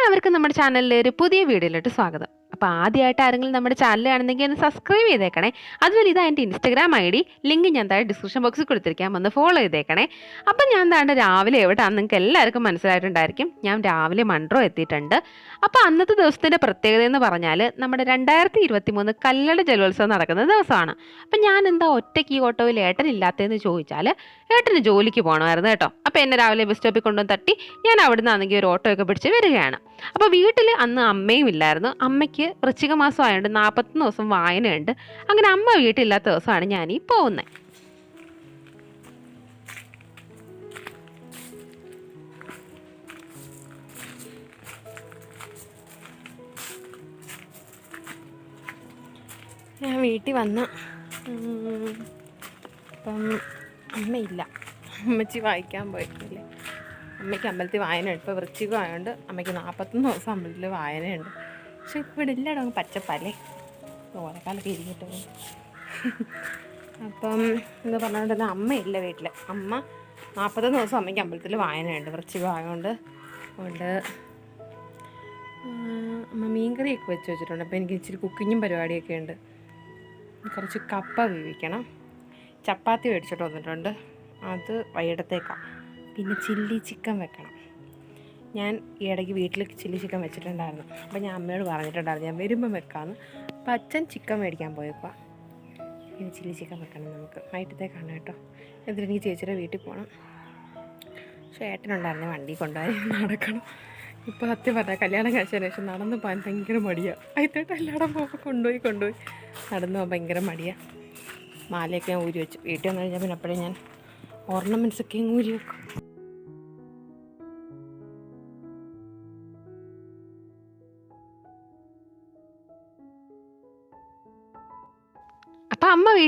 എല്ലാവർക്കും നമ്മുടെ ചാനലിലെ ഒരു പുതിയ വീഡിയോയിലോട്ട് സ്വാഗതം. അപ്പോൾ ആദ്യമായിട്ട് ആരെങ്കിലും നമ്മുടെ ചാനൽ കാണുന്നെങ്കിൽ ഒന്ന് സബ്സ്ക്രൈബ് ചെയ്തേക്കണേ. അതുപോലെ ഇതാ എന്റെ ഇൻസ്റ്റാഗ്രാം ഐ ഡി ലിങ്ക് ഞാൻ താഴെ ഡിസ്ക്രിപ്ഷൻ ബോക്സിൽ കൊടുത്തിരിക്കാം. ഒന്ന് ഫോളോ ചെയ്തേക്കണേ. അപ്പം ഞാൻ താണ്ട് രാവിലെ എവിടെയാണ് നിങ്ങൾക്ക് എല്ലാവർക്കും മനസ്സിലായിട്ടുണ്ടായിരിക്കും. ഞാൻ രാവിലെ മൺട്രോ എത്തിയിട്ടുണ്ട്. അപ്പോൾ അന്നത്തെ ദിവസത്തിന്റെ പ്രത്യേകത എന്ന് പറഞ്ഞാൽ നമ്മുടെ രണ്ടായിരത്തി ഇരുപത്തി മൂന്ന് കല്ലട ജലോത്സവം നടക്കുന്ന ദിവസമാണ്. അപ്പം ഞാൻ എന്താ ഒറ്റയ്ക്ക് ഈ ഓട്ടോയിൽ ഏട്ടനില്ലാത്തതെന്ന് ചോദിച്ചാൽ ഏട്ടന് ജോലിക്ക് പോകണമായിരുന്നു കേട്ടോ. അപ്പോൾ എന്നെ രാവിലെ ബസ് സ്റ്റോപ്പിൽ കൊണ്ടുവന്ന് തട്ടി ഞാൻ അവിടെ നിന്നാണെങ്കിൽ ഒരു ഓട്ടോയൊക്കെ പിടിച്ച് വരികയാണ്. അപ്പോൾ വീട്ടിൽ അന്ന് അമ്മയും ഇല്ലായിരുന്നു. അമ്മയ്ക്ക് വൃശ്ചിക മാസം ആയതുകൊണ്ട് നാൽപ്പത്തൊന്ന് ദിവസം വായനയുണ്ട്. അങ്ങനെ അമ്മ വീട്ടിലില്ലാത്ത ദിവസമാണ് ഈ പോകുന്നത് ഞാൻ വീട്ടിൽ വന്ന അപ്പം അമ്മയില്ല. അമ്മച്ചി വായിക്കാൻ പോയിട്ടില്ലേ? അമ്മയ്ക്ക് അമ്പലത്തിൽ വായനയുണ്ട്. ഇപ്പോൾ വൃശ്ചികം ആയതുകൊണ്ട് അമ്മയ്ക്ക് നാൽപ്പത്തൊന്ന് ദിവസം അമ്പലത്തിൽ വായനയുണ്ട്. പക്ഷെ ഇവിടെ എല്ലായിടം അങ്ങ് പച്ചപ്പല്ലേ? ഓലക്കാലൊക്കെ ഇരിക്കട്ടെ. അപ്പം എന്ന് പറഞ്ഞുകൊണ്ട് അമ്മയില്ല വീട്ടിൽ അമ്മ നാൽപ്പത്തൊന്ന് ദിവസം അമ്മയ്ക്ക് അമ്പലത്തിൽ വായനയുണ്ട് വൃശ്ചികം ആയതുകൊണ്ട് അതുകൊണ്ട് അമ്മ മീൻകറിയൊക്കെ വെച്ച് വെച്ചിട്ടുണ്ട്. അപ്പോൾ എനിക്ക് ഇച്ചിരി കുക്കിങ്ങും പരിപാടിയൊക്കെ ഉണ്ട്. കുറച്ച് കപ്പ വേവിക്കണം. ചപ്പാത്തി മേടിച്ചിട്ട് വന്നിട്ടുണ്ട്. അത് വൈകിട്ടത്തേക്കാണ് പിന്നെ ചില്ലി ചിക്കൻ വെക്കണം. ഞാൻ ഈ ഇടയ്ക്ക് വീട്ടിൽ ചില്ലി ചിക്കൻ വെച്ചിട്ടുണ്ടായിരുന്നു. അപ്പോൾ ഞാൻ അമ്മയോട് പറഞ്ഞിട്ടുണ്ടായിരുന്നു ഞാൻ വരുമ്പം വെക്കാമെന്ന് അപ്പോൾ അച്ഛൻ ചിക്കൻ മേടിക്കാൻ പോയപ്പോൾ ഇനി ചില്ലി ചിക്കൻ വെക്കണം നമുക്ക്. വൈകിട്ടത്തേക്കാണ് കേട്ടോ. എന്നിട്ട് എനിക്ക് ചേച്ചിയുടെ വീട്ടിൽ പോകണം പക്ഷേ ഏട്ടനുണ്ടായിരുന്നു വണ്ടി കൊണ്ടുപോയി നടക്കണം. ഇപ്പോൾ സത്യം പറഞ്ഞാൽ കല്യാണം കഴിച്ചതിന് ശേഷം നടന്നു പോകാൻ ഭയങ്കര മടിയാണ് അതിത്തേട്ട് എല്ലായിടം പോകുമ്പോൾ കൊണ്ടുപോയി കൊണ്ടുപോയി. നടന്നു പോകാൻ ഭയങ്കര മടിയാണ് മാലയൊക്കെ ഞാൻ ഊരി വെച്ചു. വീട്ടിൽ വന്നു കഴിഞ്ഞാൽ പിന്നെ അപ്പോഴേ ഞാൻ ഓർണമെന്റ്സൊക്കെ ഊരി വെക്കും.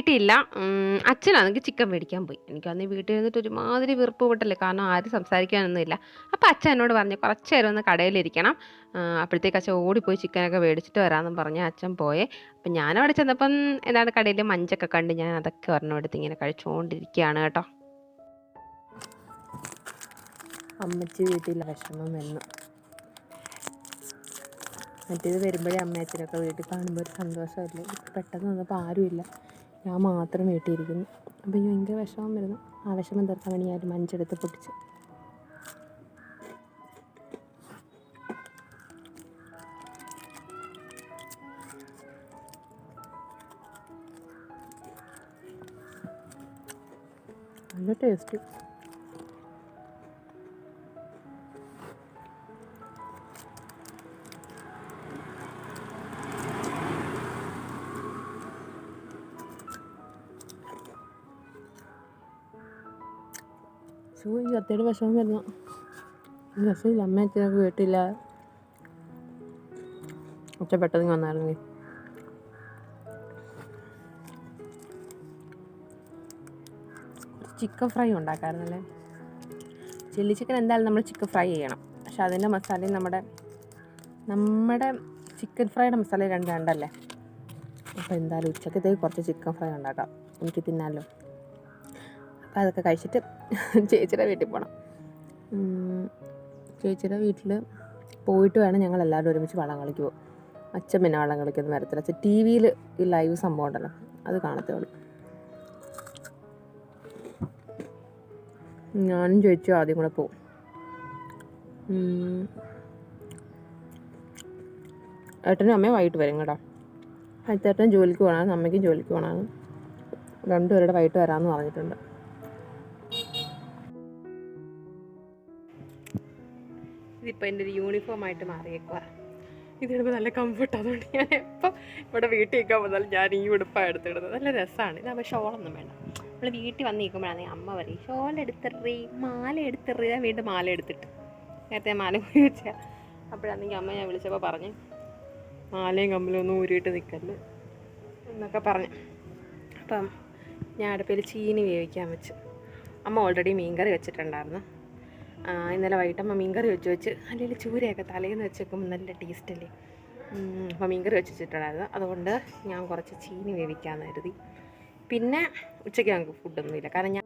വീട്ടിലില്ല അച്ഛനാണെങ്കിൽ ചിക്കൻ മേടിക്കാൻ പോയി. എനിക്കന്ന് വീട്ടിൽ ഇരുന്നിട്ട് ഒരുമാതിരി വെറുപ്പ് വിട്ടല്ലേ കാരണം ആരും സംസാരിക്കാനൊന്നുമില്ല. അപ്പം അച്ഛൻ എന്നോട് പറഞ്ഞു കുറച്ച് നേരം ഒന്ന് കടയിലിരിക്കണം. അപ്പോഴത്തേക്ക് അച്ഛൻ ഓടിപ്പോയി ചിക്കനൊക്കെ മേടിച്ചിട്ട് വരാമെന്നും പറഞ്ഞ് അച്ഛൻ പോയേ. അപ്പം ഞാനവിടെ ചെന്നപ്പം എന്താണ് കടയിൽ മഞ്ചൊക്കെ കണ്ട് ഞാൻ അതൊക്കെ ഒരെണ്ണം എടുത്ത് ഇങ്ങനെ കഴിച്ചുകൊണ്ടിരിക്കുകയാണ് കേട്ടോ. അമ്മച്ചി വീട്ടിൽ വിഷമം വന്നു. മറ്റേത് വരുമ്പോഴേ അമ്മയച്ചനൊക്കെ വീട്ടിൽ കാണുമ്പോൾ ഒരു സന്തോഷമല്ലേ? പെട്ടെന്ന് വന്നപ്പോൾ ആരുമില്ല. ഞാൻ മാത്രം വീട്ടിലിരിക്കുന്നു. അപ്പോൾ എനിക്ക് ഭയങ്കര വിഷമം വരുന്നു. ആ വിഷമം തീർക്കാൻ വേണ്ടി ഞാൻ ഒരു മഞ്ചെടുത്ത് പൊട്ടിച്ചു. നല്ല ടേസ്റ്റ്. സോ കത്തിയുടെ വിഷമം വരുന്നു. രസമില്ല അമ്മ അച്ഛനൊക്കെ വീട്ടില്ല അച്ഛൻ പെട്ടെന്ന് വന്നായിരുന്നു. ചിക്കൻ ഫ്രൈ ഉണ്ടാക്കാമായിരുന്നല്ലേ ചില്ലി ചിക്കൻ എന്തായാലും നമ്മൾ ചിക്കൻ ഫ്രൈ ചെയ്യണം. പക്ഷെ അതിന്റെ മസാലയും നമ്മുടെ നമ്മുടെ ചിക്കൻ ഫ്രൈയുടെ മസാല രണ്ട് രണ്ടല്ലേ അപ്പോൾ എന്തായാലും ഉച്ചക്കത്തേക്ക് കുറച്ച് ചിക്കൻ ഫ്രൈ ഉണ്ടാക്കാം. എനിക്ക് തിന്നാമല്ലോ അതൊക്കെ കഴിച്ചിട്ട് ചേച്ചിയുടെ വീട്ടിൽ പോകണം ചേച്ചിയുടെ വീട്ടിൽ പോയിട്ട് വേണം ഞങ്ങൾ എല്ലാവരും ഒരുമിച്ച് വള്ളം കളിക്ക് പോകും അച്ഛൻ പിന്നെ വള്ളം കളിക്കൊന്നും വരത്തില്ല. അച്ഛൻ ടി വിയിൽ ഈ ലൈവ് സംഭവം ഉണ്ടല്ലോ അത് കാണത്തേ ഉള്ളൂ ഞാനും ചേച്ചി ആദ്യം കൂടെ ഉം. ഏട്ടനും അമ്മയും വൈകിട്ട് വരും കേട്ടോ. അടുത്തേട്ടൻ ജോലിക്ക് പോകണം അമ്മയ്ക്കും ജോലിക്ക് പോകണം. രണ്ടുപേരുടെ വൈകിട്ട് വരാമെന്ന് പറഞ്ഞിട്ടുണ്ട്. ഇതിപ്പോൾ എന്റെ ഒരു യൂണിഫോം ആയിട്ട് മാറിയേക്കുക ഇതിടുമ്പോൾ നല്ല കംഫർട്ട് അതുകൊണ്ട് ഞാൻ എപ്പോൾ ഇവിടെ വീട്ടിൽ നിൽക്കാൻ വന്നാലും ഞാൻ ഈ ഉടുപ്പാണ് എടുത്തിടുന്നത്. നല്ല രസമാണ് ഇതാകുമ്പോൾ ഷോളൊന്നും വേണ്ട. നമ്മൾ വീട്ടിൽ വന്ന് നിൽക്കുമ്പോഴാണ് അമ്മ പറയും ഷോൾ എടുത്തിറി മാല എടുത്തിറി ഞാൻ വീണ്ടും മാല എടുത്തിട്ട് നേരത്തെ മാല കൂടി അപ്പോഴാണെങ്കിൽ അമ്മ ഞാൻ വിളിച്ചപ്പോൾ പറഞ്ഞു മാലയും കമ്മലും ഒന്നും ഊരിയിട്ട് നിൽക്കല്ല് എന്നൊക്കെ പറഞ്ഞു. അപ്പം ഞാൻ അടുപ്പിൽ ചീനി വേവിക്കാൻ വെച്ചു. അമ്മ ഓൾറെഡി മീൻ കറി വെച്ചിട്ടുണ്ടായിരുന്നു. ഇന്നലെ വൈകിട്ടമ്മ മീൻകറി വെച്ച് വെച്ച് അല്ലെങ്കിൽ ചൂരയൊക്കെ തലേന്ന് വെച്ച് വെക്കുമ്പോൾ നല്ല ടേസ്റ്റല്ലേ അപ്പോൾ മീൻകറി വെച്ച് വെച്ചിട്ടുണ്ടായിരുന്നു. അതുകൊണ്ട് ഞാൻ കുറച്ച് ചീനി വേവിക്കാമെന്ന് കരുതി. പിന്നെ ഉച്ചയ്ക്ക് ഞങ്ങൾക്ക് ഫുഡൊന്നുമില്ല കാരണം ഞാൻ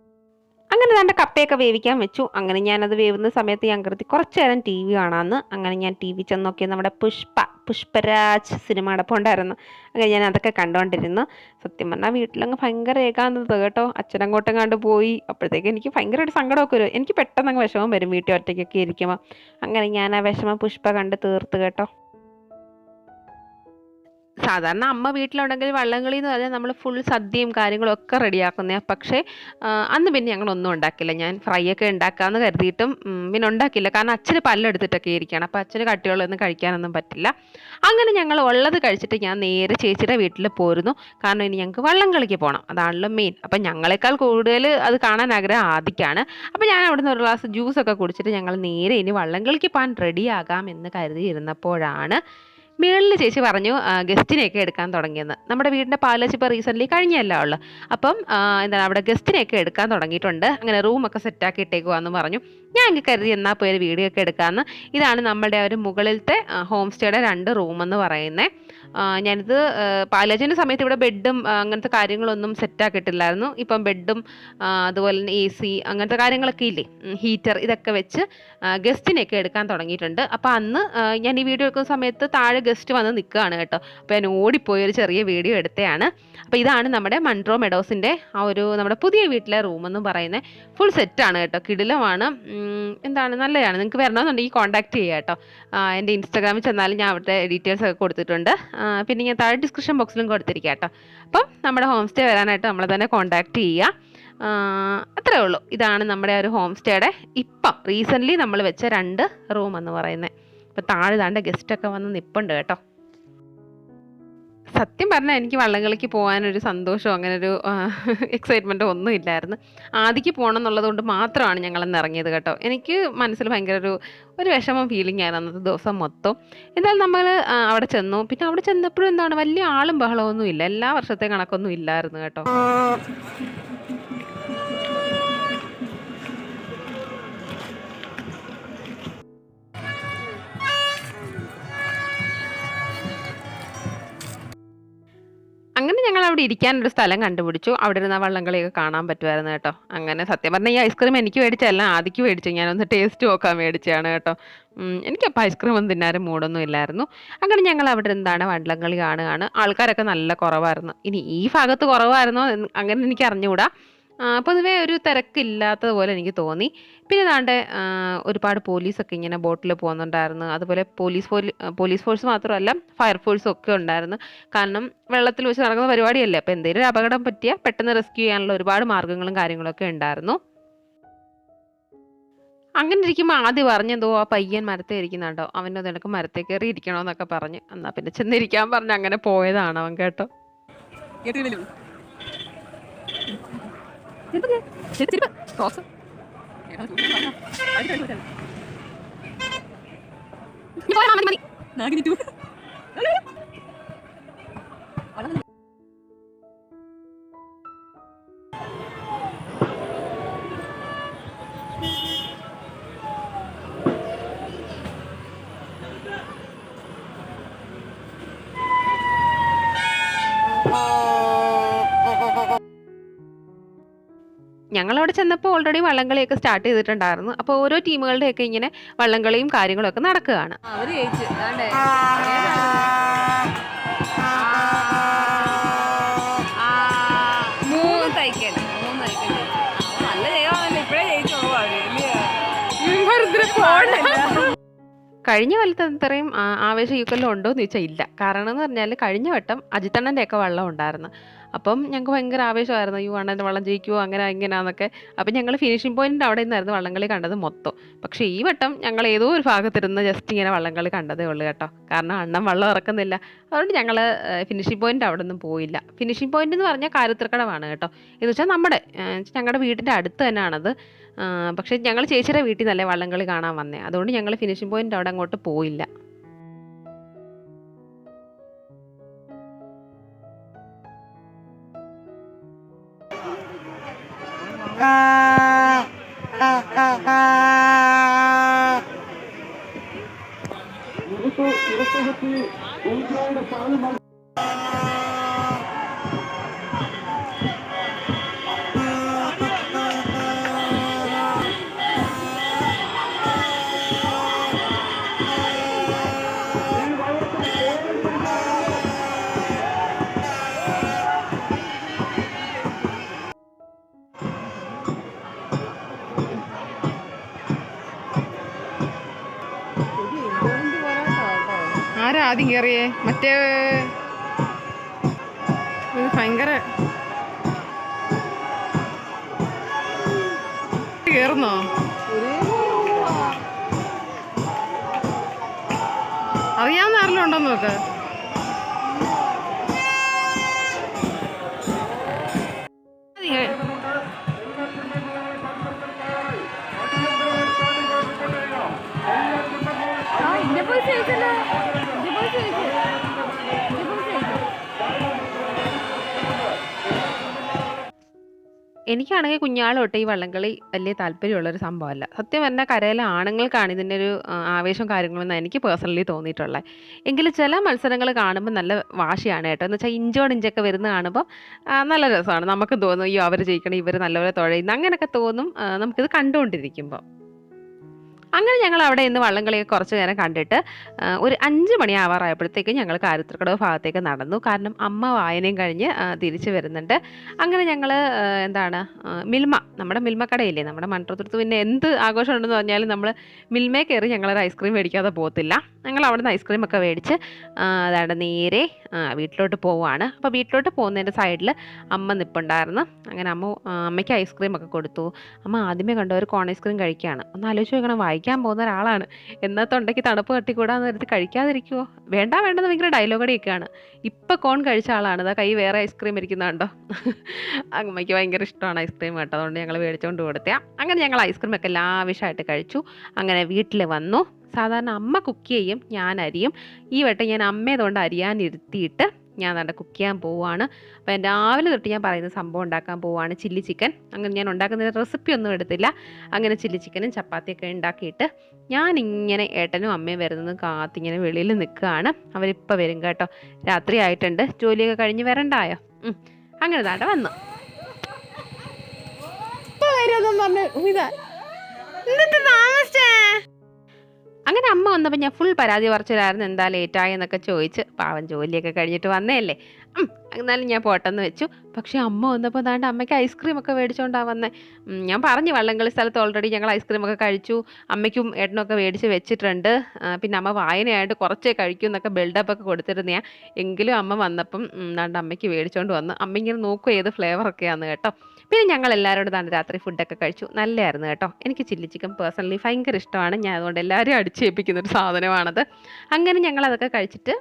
അങ്ങനെ തന്റെ കപ്പയൊക്കെ വേവിക്കാൻ വെച്ചു. അങ്ങനെ ഞാനത് വേവുന്ന സമയത്ത് ഞാൻ കരുതി കുറച്ച് നേരം ടി വി കാണാമെന്ന് അങ്ങനെ ഞാൻ ടി വി ചെന്ന് നോക്കിയത് നമ്മുടെ പുഷ്പ പുഷ്പരാജ് സിനിമ അടപ്പുണ്ടായിരുന്നു അങ്ങനെ ഞാൻ അതൊക്കെ കണ്ടുകൊണ്ടിരുന്നു സത്യം പറഞ്ഞാൽ വീട്ടിലങ്ങ് ഭയങ്കര ഏകാന്തത കേട്ടോ. അച്ഛനങ്ങോട്ടും കണ്ട് പോയി. അപ്പോഴത്തേക്ക് എനിക്ക് ഭയങ്കര ഒരു സങ്കടമൊക്കെ വരും. എനിക്ക് പെട്ടെന്ന് അങ്ങ് വിഷമം വരും വീട്ടിൽ ഒറ്റയ്ക്കൊക്കെ ഇരിക്കുമ്പോൾ അങ്ങനെ ഞാൻ ആ വിഷമം പുഷ്പ കണ്ട് തീർത്ത് കേട്ടോ. സാധാരണ അമ്മ വീട്ടിലുണ്ടെങ്കിൽ വള്ളംകളി എന്ന് പറഞ്ഞാൽ നമ്മൾ ഫുൾ സദ്യയും കാര്യങ്ങളും ഒക്കെ റെഡിയാക്കുന്ന പക്ഷേ അന്ന് പിന്നെ ഞങ്ങളൊന്നും ഉണ്ടാക്കില്ല. ഞാൻ ഫ്രൈ ഒക്കെ ഉണ്ടാക്കാമെന്ന് കരുതിയിട്ടും പിന്നെ ഉണ്ടാക്കില്ല കാരണം അച്ഛന് പല്ലെടുത്തിട്ടൊക്കെ ഇരിക്കുകയാണ് അപ്പോൾ അച്ഛന് കട്ടികളൊന്നും കഴിക്കാനൊന്നും പറ്റില്ല. അങ്ങനെ ഞങ്ങൾ ഉള്ളത് കഴിച്ചിട്ട് ഞാൻ നേരെ ചേച്ചിയുടെ വീട്ടിൽ പോരുന്നു. കാരണം ഇനി ഞങ്ങൾക്ക് വള്ളംകളിക്ക് പോകണം അതാണല്ലോ മെയിൻ അപ്പം ഞങ്ങളെക്കാൾ കൂടുതൽ അത് കാണാൻ ആഗ്രഹം ആദിക്കാണ്. അപ്പോൾ ഞാൻ അവിടുന്ന് ഒരു ഗ്ലാസ് ജ്യൂസൊക്കെ കുടിച്ചിട്ട് ഞങ്ങൾ നേരെ ഇനി വള്ളംകളിക്ക് പോകാൻ റെഡിയാകാം എന്ന് കരുതിയിരുന്നപ്പോഴാണ് മേളിൽ ചേച്ചി പറഞ്ഞു ഗസ്റ്റിനെയൊക്കെ എടുക്കാൻ തുടങ്ങിയെന്ന്. നമ്മുടെ വീടിന്റെ പാലച്ച് ഇപ്പോൾ റീസെന്റ്ലി കഴിഞ്ഞല്ല ഉള്ളു. അപ്പം എന്താണ് അവിടെ ഗസ്റ്റിനെയൊക്കെ എടുക്കാൻ തുടങ്ങിയിട്ടുണ്ട്. അങ്ങനെ റൂമൊക്കെ സെറ്റാക്കി ഇട്ടേക്കുവാന്ന് പറഞ്ഞു. ഞാൻ എനിക്ക് കരുതി എന്നാൽ പോയി ഒരു വീഡിയോ ഒക്കെ എടുക്കാമെന്ന് ഇതാണ് നമ്മുടെ ഒരു മുകളിലത്തെ ഹോം സ്റ്റേയുടെ രണ്ട് റൂമെന്ന് പറയുന്നത് ഞാനിത് പാലോചന സമയത്ത് ഇവിടെ ബെഡും അങ്ങനത്തെ കാര്യങ്ങളൊന്നും സെറ്റാക്കിയിട്ടില്ലായിരുന്നു ഇപ്പം ബെഡും അതുപോലെ തന്നെ എ സി അങ്ങനത്തെ കാര്യങ്ങളൊക്കെ ഇല്ലേ? ഹീറ്റർ ഇതൊക്കെ വെച്ച് ഗസ്റ്റിനെയൊക്കെ എടുക്കാൻ തുടങ്ങിയിട്ടുണ്ട്. അപ്പോൾ അന്ന് ഞാൻ ഈ വീഡിയോ എടുക്കുന്ന സമയത്ത് താഴെ ഗസ്റ്റ് വന്ന് നിൽക്കുകയാണ് കേട്ടോ. അപ്പോൾ ഞാൻ ഓടിപ്പോയി ഒരു ചെറിയ വീഡിയോ എടുത്തതാണ് അപ്പോൾ ഇതാണ് നമ്മുടെ മൺട്രോ മെഡോസിന്റെ ആ ഒരു നമ്മുടെ പുതിയ വീട്ടിലെ റൂമെന്ന് പറയുന്നത് ഫുൾ സെറ്റാണ് കേട്ടോ. കിടിലമാണ്. എന്താണ്? നല്ലതാണ്. നിങ്ങൾക്ക് വരണമെന്നുണ്ടെങ്കിൽ കോൺടാക്ട് ചെയ്യുക കേട്ടോ. എന്റെ ഇൻസ്റ്റാഗ്രാമിൽ ചെന്നാലും ഞാൻ അവിടുത്തെ ഡീറ്റെയിൽസ് ഒക്കെ കൊടുത്തിട്ടുണ്ട്. പിന്നെ ഞാൻ താഴെ ഡിസ്ക്രിപ്ഷൻ ബോക്സിലും കൊടുത്തിരിക്കാം കേട്ടോ. അപ്പം നമ്മുടെ ഹോം സ്റ്റേ വരാനായിട്ട് നമ്മളെ തന്നെ കോൺടാക്ട് ചെയ്യുക അത്രേ ഉള്ളൂ. ഇതാണ് നമ്മുടെ ഒരു ഹോം സ്റ്റേയുടെ ഇപ്പം. റീസെന്റ്ലി നമ്മൾ വെച്ച രണ്ട് റൂം എന്ന് പറയുന്നത്. ഇപ്പം താഴെ താണ്ട ഗസ്റ്റൊക്കെ വന്ന് നിൽപ്പുണ്ട് കേട്ടോ. സത്യം പറഞ്ഞാൽ എനിക്ക് വള്ളംകളിക്ക് പോകാനൊരു സന്തോഷമോ അങ്ങനെ ഒരു എക്സൈറ്റ്മെന്റോ ഒന്നും ഇല്ലായിരുന്നു. ആദിക്ക് പോകണം എന്നുള്ളത് കൊണ്ട് മാത്രമാണ് ഞങ്ങളന്ന് ഇറങ്ങിയത് കേട്ടോ. എനിക്ക് മനസ്സിൽ ഭയങ്കര ഒരു ഒരു വിഷമം ഫീലിംഗ് ആയിരുന്നു അന്നത്തെ ദിവസം മൊത്തം. എന്തായാലും നമ്മൾ അവിടെ ചെന്നു. പിന്നെ അവിടെ ചെന്നപ്പോഴും എന്താണ് വലിയ ആളും ബഹളമൊന്നും ഇല്ല. എല്ലാ വർഷത്തെ കണക്കൊന്നും ഇല്ലായിരുന്നു കേട്ടോ. അങ്ങനെ ഞങ്ങൾ അവിടെ ഇരിക്കാനൊരു സ്ഥലം കണ്ടുപിടിച്ചു. അവിടെ ഇരുന്ന വള്ളംകളിയൊക്കെ കാണാൻ പറ്റുമായിരുന്നു കേട്ടോ. അങ്ങനെ സത്യം പറഞ്ഞാൽ ഈ ഐസ്ക്രീം എനിക്ക് മേടിച്ചല്ല ആദ്യക്ക് മേടിച്ചു. ഞാനൊന്ന് ടേസ്റ്റ് നോക്കാൻ മേടിച്ചതാണ് കേട്ടോ. എനിക്കപ്പോൾ ഐസ്ക്രീം ഒന്നും തിന്നാനും മൂടൊന്നും ഇല്ലായിരുന്നു. അങ്ങനെ ഞങ്ങൾ അവിടെ എന്താണ് വള്ളംകളി കാണുകയാണ്. ആൾക്കാരൊക്കെ നല്ല കുറവായിരുന്നു. ഇനി ഈ ഭാഗത്ത് കുറവായിരുന്നോ അങ്ങനെ എനിക്ക് അറിഞ്ഞുകൂടാ. പൊതുവേ ഒരു തിരക്കില്ലാത്തത് പോലെ എനിക്ക് തോന്നി. പിന്നെ താണ്ട് ഒരുപാട് പോലീസൊക്കെ ഇങ്ങനെ ബോട്ടിൽ പോകുന്നുണ്ടായിരുന്നു അതുപോലെ പോലീസ് പോലീസ് ഫോഴ്സ് മാത്രമല്ല ഫയർ ഫോഴ്സും ഒക്കെ ഉണ്ടായിരുന്നു. കാരണം വെള്ളത്തിൽ വെച്ച് നടക്കുന്ന പരിപാടിയല്ലേ. അപ്പോൾ എന്തെങ്കിലും ഒരു അപകടം പറ്റിയാൽ പെട്ടെന്ന് റെസ്ക്യൂ ചെയ്യാനുള്ള ഒരുപാട് മാർഗങ്ങളും കാര്യങ്ങളൊക്കെ ഉണ്ടായിരുന്നു. അങ്ങനെ ഇരിക്കുമ്പോൾ ആദ്യം പറഞ്ഞെന്തോ ആ പയ്യൻ മരത്തെ ഇരിക്കുന്നുണ്ടോ അവന്റെ നിനക്ക് മരത്തെ കയറി ഇരിക്കണമെന്നൊക്കെ പറഞ്ഞ്. എന്നാൽ പിന്നെ ചെന്നിരിക്കാൻ പറഞ്ഞ് അങ്ങനെ പോയതാണ് അവൻ കേട്ടോ. മതി ക്രോസ്. നാഗിനി ടു. ഞങ്ങളവിടെ ചെന്നപ്പോൾ ഓൾറെഡി വള്ളംകളിയൊക്കെ സ്റ്റാർട്ട് ചെയ്തിട്ടുണ്ടായിരുന്നു അപ്പോൾ ഓരോ ടീമുകളുടെയൊക്കെ ഇങ്ങനെ വള്ളംകളിയും കാര്യങ്ങളൊക്കെ നടക്കുകയാണ് അവർ ജയിച്ചു കഴിഞ്ഞ കൊല്ലത്തെ അത്രയും ആ, ആവേശം ഈ കൊല്ലം ഉണ്ടോ എന്ന് ചോദിച്ചാൽ ഇല്ല കാരണം എന്ന് പറഞ്ഞാൽ കഴിഞ്ഞ വട്ടം അജിത്തണ്ണന്റെ ഒക്കെ വള്ളം ഉണ്ടായിരുന്നു അപ്പം ഞങ്ങൾക്ക് ഭയങ്കര ആവേശമായിരുന്നു. അയ്യോ അണ്ണന്റെ വള്ളം ജയിക്കുമോ അങ്ങനെ ഇങ്ങനെയാന്നൊക്കെ അപ്പം ഞങ്ങൾ ഫിനിഷിംഗ് പോയിന്റ് അവിടെ നിന്നായിരുന്നു വള്ളംകളി കണ്ടത് മൊത്തം. പക്ഷേ ഈ വട്ടം ഞങ്ങൾ ഏതോ ഒരു ഭാഗത്തിരുന്ന് ജസ്റ്റ് ഇങ്ങനെ വള്ളംകളി കണ്ടതേ ഉള്ളൂ കേട്ടോ. കാരണം അണ്ണൻ വള്ളം ഇറക്കുന്നില്ല. അതുകൊണ്ട് ഞങ്ങൾ ഫിനിഷിംഗ് പോയിന്റ് അവിടെ ഒന്നും പോയില്ല. ഫിനിഷിംഗ് പോയിന്റ് എന്ന് പറഞ്ഞാൽ കാര്യത്തിർക്കടമാണ് കേട്ടോ. എന്ന് വെച്ചാൽ നമ്മുടെ ഞങ്ങളുടെ വീടിന്റെ അടുത്ത് തന്നെയാണത് പക്ഷേ ഞങ്ങൾ ചേച്ചിയുടെ വീട്ടിൽ നിന്നല്ലേ വള്ളംകളി കാണാൻ വന്നേ. അതുകൊണ്ട് ഞങ്ങൾ ഫിനിഷിംഗ് പോയിന്റ് അവിടെ അങ്ങോട്ട് പോയില്ല. ആദ്യം കയറിയേ മറ്റേ ഭയങ്കര കയറുന്നോ അറിയാവുന്ന ആരെല്ലാം ഉണ്ടോ നോക്ക്. എനിക്കാണെങ്കിൽ കുഞ്ഞാൾ തൊട്ട് ഈ വള്ളംകളി വലിയ താല്പര്യമുള്ളൊരു സംഭവമല്ല. സത്യം പറഞ്ഞാൽ കരയിലെ ആണുങ്ങൾക്കാണ് ഇതിന്റെ ഒരു ആവേശം കാര്യങ്ങളൊന്നും എനിക്ക് പേഴ്സണലി തോന്നിയിട്ടുള്ളത്. എങ്കിലും ചില മത്സരങ്ങൾ കാണുമ്പോൾ നല്ല വാശിയാണ് കേട്ടോ. എന്ന് വെച്ചാൽ ഇഞ്ചോട് ഇഞ്ചൊക്കെ വരുന്ന കാണുമ്പോൾ നല്ല രസമാണ്. നമുക്ക് തോന്നും അയ്യോ അവർ ജയിക്കണം ഇവർ നല്ലപോലെ തുഴയുന്നു. അങ്ങനെയൊക്കെ തോന്നും നമുക്കിത് കണ്ടുകൊണ്ടിരിക്കുമ്പോൾ അങ്ങനെ ഞങ്ങൾ അവിടെ ഇന്ന് വള്ളംകളിയൊക്കെ കുറച്ച് നേരം കണ്ടിട്ട് ഒരു അഞ്ച് മണി ആവാറായപ്പോഴത്തേക്കും ഞങ്ങൾ കാരുത്തർക്കടവ് ഭാഗത്തേക്ക് നടന്നു. കാരണം അമ്മ വായനയും കഴിഞ്ഞ് തിരിച്ചു വരുന്നുണ്ട്. അങ്ങനെ ഞങ്ങൾ എന്താണ് മിൽമ നമ്മുടെ മിൽമ കടയില്ലേ നമ്മുടെ മൺട്രത്തുരുത്ത് പിന്നെ എന്ത് ആഘോഷം ഉണ്ടെന്ന് പറഞ്ഞാലും നമ്മൾ മിൽമേ കയറി ഞങ്ങളൊരു ഐസ്ക്രീം മേടിക്കാതെ പോകത്തില്ല. ഞങ്ങൾ അവിടെ നിന്ന് ഐസ്ക്രീം ഒക്കെ മേടിച്ച് അതാണ് നേരെ വീട്ടിലോട്ട് പോവുകയാണ് അപ്പോൾ വീട്ടിലോട്ട് പോകുന്നതിന്റെ സൈഡിൽ അമ്മ നിൽപ്പുണ്ടായിരുന്നു അങ്ങനെ അമ്മ അമ്മയ്ക്ക് ഐസ്ക്രീം ഒക്കെ കൊടുത്തു. അമ്മ ആദ്യമേ കണ്ട ഒരു കോൺ ഐസ്ക്രീം കഴിക്കുകയാണ് ഒന്ന് ആലോചിച്ച് നോക്കണം വായിക്കാൻ പോകുന്ന ഒരാളാണ്. എന്നാൽ തൊണ്ടയ്ക്ക് തണുപ്പ് കട്ടിക്കൂടാന്ന് കരുതി കഴിക്കാതിരിക്കുമോ വേണ്ട വേണ്ടെന്ന് ഭയങ്കര ഡയലോഗടിയൊക്കെയാണ് ഇപ്പം കോൺ കഴിച്ച ആളാണ്. ഇതാ കൈ വേറെ ഐസ്ക്രീം ഇരിക്കുന്നുണ്ടോ അമ്മയ്ക്ക് ഭയങ്കര ഇഷ്ടമാണ് ഐസ്ക്രീം കേട്ടോ. അതുകൊണ്ട് ഞങ്ങൾ മേടിച്ചുകൊണ്ട് കൊടുത്തേ. അങ്ങനെ ഞങ്ങൾ ഐസ്ക്രീം ഒക്കെ ലാവിഷായിട്ട് കഴിച്ചു. അങ്ങനെ വീട്ടിൽ വന്നു. സാധാരണ അമ്മ കുക്ക് ചെയ്യും ഞാൻ അരിയും. ഈ വട്ടം ഞാൻ അമ്മയതുകൊണ്ട് അരിയാൻ ഇരുത്തിയിട്ട് ഞാൻ നല്ല കുക്ക് ചെയ്യാൻ പോവുകയാണ് അപ്പോൾ രാവിലെ തൊട്ട് ഞാൻ പറയുന്ന സംഭവം ഉണ്ടാക്കാൻ പോവുകയാണ് ചില്ലി ചിക്കൻ. അങ്ങനെ ഞാൻ ഉണ്ടാക്കുന്ന റെസിപ്പി ഒന്നും എടുത്തില്ല. അങ്ങനെ ചില്ലി ചിക്കനും ചപ്പാത്തിയൊക്കെ ഉണ്ടാക്കിയിട്ട് ഞാൻ ഇങ്ങനെ ഏട്ടനും അമ്മയും വരുന്നത് കാത്തിങ്ങനെ വെളിയിൽ നിൽക്കുകയാണ്. അവരിപ്പോൾ വരും കേട്ടോ. രാത്രി ആയിട്ടുണ്ട്. ജോലിയൊക്കെ കഴിഞ്ഞ് വരണ്ടായോ. അങ്ങനെ താണ്ട വന്നു. ഇതാ. എന്നിട്ട് താമസിച്ചേ അങ്ങനെ അമ്മ വന്നപ്പോൾ ഞാൻ ഫുൾ പരാതി പറിച്ചതായിരുന്നു എന്താ ലേറ്റായി എന്നൊക്കെ ചോദിച്ച്. പാവം ജോലിയൊക്കെ കഴിഞ്ഞിട്ട് വന്നതല്ലേ. എന്നാലും ഞാൻ പോട്ടെന്ന് വെച്ചു. പക്ഷേ അമ്മ വന്നപ്പോൾ അതാണ്ട് അമ്മയ്ക്ക് ഐസ്ക്രീം ഒക്കെ മേടിച്ചുകൊണ്ടാണ് വന്നത് ഞാൻ പറഞ്ഞു വള്ളംകളി സ്ഥലത്ത് ഓൾറെഡി ഞങ്ങൾ ഐസ്ക്രീം ഒക്കെ കഴിച്ചു. അമ്മയ്ക്കും ഏട്ടനും ഒക്കെ മേടിച്ച് വെച്ചിട്ടുണ്ട്. പിന്നെ അമ്മ വായനയായിട്ട് കുറച്ചേ കഴിക്കും എന്നൊക്കെ ബിൽഡപ്പ് ഒക്കെ കൊടുത്തിരുന്നയാ. എങ്കിലും അമ്മ വന്നപ്പം അമ്മയ്ക്ക് മേടിച്ചോണ്ട് വന്നു. അമ്മ ഇങ്ങനെ നോക്കും ഏത് ഫ്ലേവർ ഒക്കെയാന്ന് കേട്ടോ. പിന്നെ ഞങ്ങൾ എല്ലാവരോടും തന്നെ രാത്രി ഫുഡൊക്കെ കഴിച്ചു. നല്ലതായിരുന്നു കേട്ടോ. എനിക്ക് ചില്ലി ചിക്കൻ പേഴ്സണലി ഭയങ്കര ഇഷ്ടമാണ്. ഞാൻ അതുകൊണ്ട് എല്ലാവരും അടിച്ചേൽപ്പിക്കുന്ന ഒരു സാധനമാണത്. അങ്ങനെ ഞങ്ങൾ അതൊക്കെ കഴിച്ചിട്ട്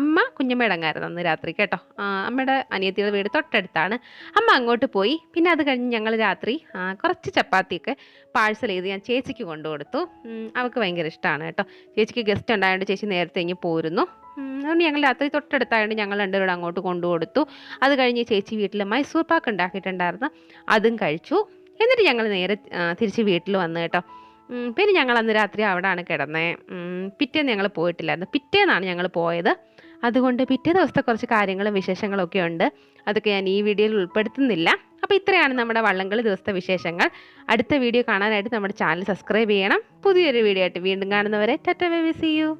അമ്മ കുഞ്ഞമ്മയടങ്ങായിരുന്നു അന്ന് രാത്രി കേട്ടോ. അമ്മയുടെ അനിയത്തിയുടെ വീട് തൊട്ടടുത്താണ്. അമ്മ അങ്ങോട്ട് പോയി. പിന്നെ അത് കഴിഞ്ഞ് ഞങ്ങൾ രാത്രി കുറച്ച് ചപ്പാത്തിയൊക്കെ പാഴ്സൽ ചെയ്ത് ഞാൻ ചേച്ചിക്ക് കൊണ്ടു കൊടുത്തു അവൾക്ക് ഭയങ്കര ഇഷ്ടമാണ് കേട്ടോ. ചേച്ചിക്ക് ഗസ്റ്റ് ഉണ്ടായതുകൊണ്ട് ചേച്ചി നേരത്തെ ഇങ്ങ് പോരുന്നു. അതുകൊണ്ട് ഞങ്ങൾ രാത്രി തൊട്ടടുത്തായതുകൊണ്ട് ഞങ്ങൾ രണ്ടുപേരും അങ്ങോട്ട് കൊണ്ടു കൊടുത്തു അത് കഴിഞ്ഞ് ചേച്ചി വീട്ടിൽ മൈസൂർ പാക്ക് ഉണ്ടാക്കിയിട്ടുണ്ടായിരുന്നു. അതും കഴിച്ചു. എന്നിട്ട് ഞങ്ങൾ നേരെ തിരിച്ച് വീട്ടിൽ വന്നു കേട്ടോ. പിന്നെ ഞങ്ങൾ അന്ന് രാത്രി അവിടെയാണ് കിടന്നേ. ഉം, പിറ്റേന്ന് ഞങ്ങൾ പോയിട്ടില്ലായിരുന്നു. പിറ്റേന്നാണ് ഞങ്ങൾ പോയത്. അതുകൊണ്ട് പിറ്റേ ദിവസത്തെ കുറച്ച് കാര്യങ്ങളും വിശേഷങ്ങളും ഒക്കെ ഉണ്ട്. അതൊക്കെ ഞാൻ ഈ വീഡിയോയിൽ ഉൾപ്പെടുത്തുന്നില്ല. അപ്പോൾ ഇത്രയാണ് നമ്മുടെ വള്ളംകളി ദിവസത്തെ വിശേഷങ്ങൾ. അടുത്ത വീഡിയോ കാണാനായിട്ട് നമ്മുടെ ചാനൽ സബ്സ്ക്രൈബ് ചെയ്യണം. പുതിയൊരു വീഡിയോ ആയിട്ട് വീണ്ടും കാണുന്നവരെ ബൈ ബേബി സി യു